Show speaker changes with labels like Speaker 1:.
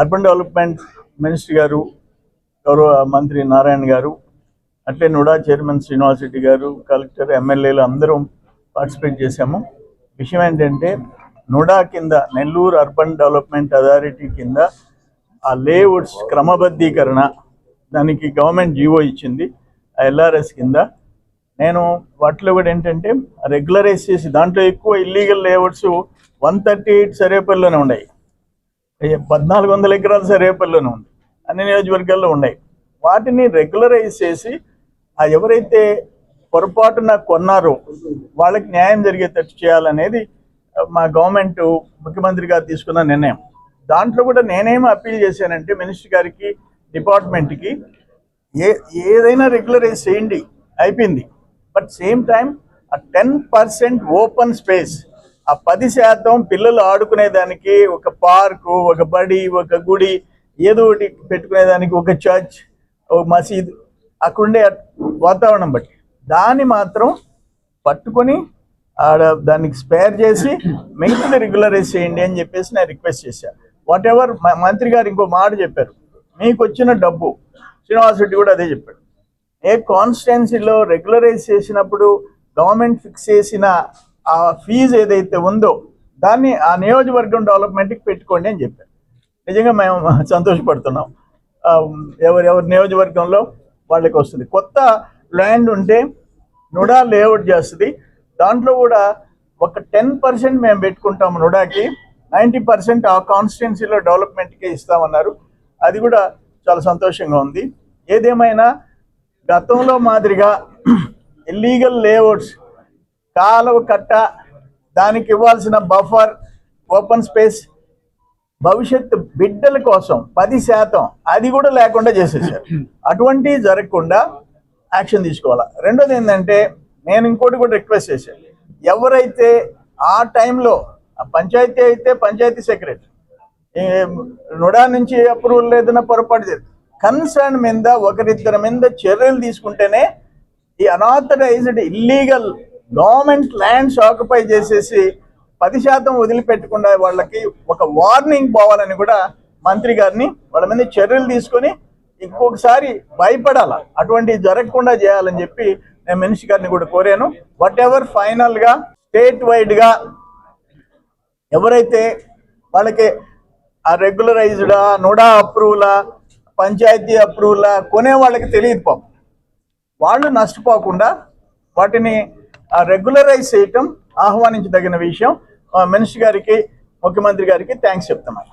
Speaker 1: Urban development minister గారు గౌరవ మంత్రి నారాయణ గారు అట్లే నుడా చైర్మన్ శ్రీనివాసరెడ్డి గారు కలెక్టర్ ఎమ్మెల్యేలు అందరం పార్టిసిపేట్ చేశాము. విషయం ఏంటంటే నుడా కింద నెల్లూరు అర్బన్ డెవలప్మెంట్ అథారిటీ కింద ఆ లేఅవుట్స్ క్రమబద్ధీకరణ దానికి గవర్నమెంట్ జీవో ఇచ్చింది ఆ ఎల్ఆర్ఎస్ కింద. నేను వాటిలో కూడా ఏంటంటే రెగ్యులరైజ్ చేసి దాంట్లో ఎక్కువ illegal layouts one thirty eight సరేపల్లిలోనే ఉన్నాయి. పద్నాలుగు వందల ఎకరాలు సరేపల్లిలోనే ఉంది. అన్ని నియోజకవర్గాల్లో ఉన్నాయి. వాటిని రెగ్యులరైజ్ చేసి ఆ ఎవరైతే పొరపాటున కొన్నారో వాళ్ళకి న్యాయం జరిగేటట్టు చేయాలనేది మా గవర్నమెంట్ ముఖ్యమంత్రి గారు తీసుకున్న నిర్ణయం. దాంట్లో కూడా నేనేమి అప్పీల్ చేశానంటే మినిస్టర్ గారికి డిపార్ట్మెంట్కి ఏ ఏదైనా రెగ్యులరైజ్ చేయండి. అయిపోయింది. బట్ సేమ్ టైం ఆ టెన్ పర్సెంట్ ఓపెన్ స్పేస్ ఆ పది శాతం పిల్లలు ఆడుకునేదానికి ఒక పార్కు ఒక బడి ఒక గుడి ఏదో ఒకటి పెట్టుకునేదానికి ఒక చర్చ్ ఒక మసీద్ అక్కడుండే వాతావరణం బట్టి. దాన్ని మాత్రం పట్టుకొని ఆడ దానికి స్పేర్ చేసి మిగతాది రెగ్యులరైజ్ చేయండి అని చెప్పేసి నేను రిక్వెస్ట్ చేశాను వాట్ ఎవర్ మంత్రి గారు ఇంకో మాట చెప్పారు. మీకు వచ్చిన డబ్బు శ్రీనివాస్ రెడ్డి కూడా అదే చెప్పాడు. ఏ కాన్స్టిట్యున్సీలో రెగ్యులరైజ్ చేసినప్పుడు గవర్నమెంట్ ఫిక్స్ చేసిన ఆ ఫీజు ఏదైతే ఉందో దాన్ని ఆ నియోజకవర్గం డెవలప్మెంట్కి పెట్టుకోండి అని చెప్పారు. నిజంగా మేము సంతోషపడుతున్నాం. ఎవరెవరి నియోజకవర్గంలో వాళ్ళకి వస్తుంది. కొత్త ల్యాండ్ ఉంటే నుడా లేఅవుట్ చేస్తుంది. దాంట్లో కూడా ఒక టెన్ పర్సెంట్ మేము పెట్టుకుంటాం నుడాకి. నైంటీ పర్సెంట్ ఆ కాన్స్టిట్యున్సీలో డెవలప్మెంట్కే ఇస్తామన్నారు. అది కూడా చాలా సంతోషంగా ఉంది. ఏదేమైనా గతంలో మాదిరిగా ఇల్లీగల్ లేఅవుట్స్ కాలువ కట్ట దానికి ఇవ్వాల్సిన బఫర్ ఓపెన్ స్పేస్ భవిష్యత్తు బిడ్డల కోసం పది శాతం అది కూడా లేకుండా చేసేసారు. అటువంటివి జరగకుండా యాక్షన్ తీసుకోవాలి? రెండోది ఏంటంటే నేను ఇంకోటి కూడా రిక్వెస్ట్ చేశాను ఎవరైతే ఆ టైంలో ఆ పంచాయతీ అయితే పంచాయతీ సెక్రటరీ నుడా నుంచి అప్రూవల్ లేదన్న పొరపాటు చేస్తారు కన్సర్న్ మీద ఒకరిద్దరి మీద చర్యలు తీసుకుంటేనే ఈ unauthorised illegal government lands occupy చేసేసి పది శాతం వదిలిపెట్టకుండా వాళ్ళకి ఒక వార్నింగ్ పోవాలని కూడా మంత్రి గారిని వాళ్ళ మీద చర్యలు తీసుకొని ఇంకొకసారి భయపడాల. అటువంటివి జరగకుండా చేయాలని చెప్పి నేను మినిస్టర్ గారిని కూడా కోరాను. వాట్ ఎవర్ ఫైనల్గా స్టేట్ వైడ్గా ఎవరైతే వాళ్ళకి ఆ రెగ్యులరైజ్డా నుడా అప్రూవలా పంచాయతీ అప్రూవల్ కొనే వాళ్ళకి తెలియదు పాపం. వాళ్ళు నష్టపోకుండా వాటిని రెగ్యులరైజ్ చేయటం ఆహ్వానించదగిన విషయం. మినిస్టర్ గారికి ముఖ్యమంత్రి గారికి థ్యాంక్స్ చెప్తున్నాను.